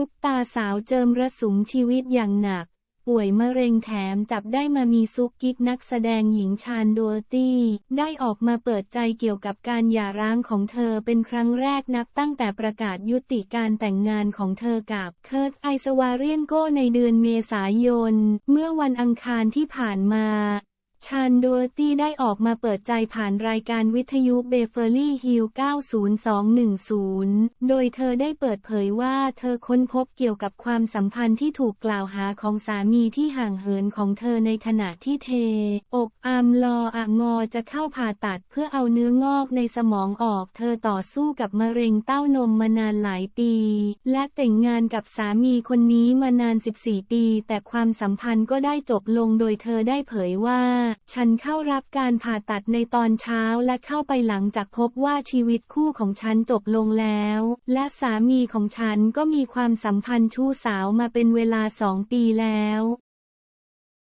ซุปตาสาวเจิมระสุมชีวิตอย่างหนัก ป่วยมะเร็งแถมจับได้มามีซุกกิ๊กนักแสดงหญิงชานโดอตี้ ได้ออกมาเปิดใจเกี่ยวกับการหย่าร้างของเธอเป็นครั้งแรกนับตั้งแต่ประกาศยุติการแต่งงานของเธอกับเคิร์ตไอสวาเรียนโกในเดือนเมษายน เมื่อวันอังคารที่ผ่านมา ชานโดอตี้ได้ออกมาเปิดใจผ่านรายการวิทยุเบเฟอร์ลี่ฮิล90210 โดยเธอได้เปิดเผยว่าเธอค้นพบเกี่ยวกับความสัมพันธ์ที่ถูกกล่าวหาของสามีที่ห่างเหินของเธอในขณะที่เท อกอามลออะงอจะเข้าผ่าตัดเพื่อเอาเนื้องอกในสมองออก เธอต่อสู้กับมะเร็งเต้านมมานานหลายปี และแต่งงานกับสามีคนนี้มานาน 14 ปี แต่ความสัมพันธ์ก็ได้จบลงโดยเธอได้เผยว่าฉันเข้ารับการผ่าตัดในตอนเช้าและเข้าไปหลังจากพบว่าชีวิตคู่ของฉันจบลงแล้ว และสามีของฉันก็มีความสัมพันธ์ชู้สาวมาเป็นเวลาสองปีแล้ว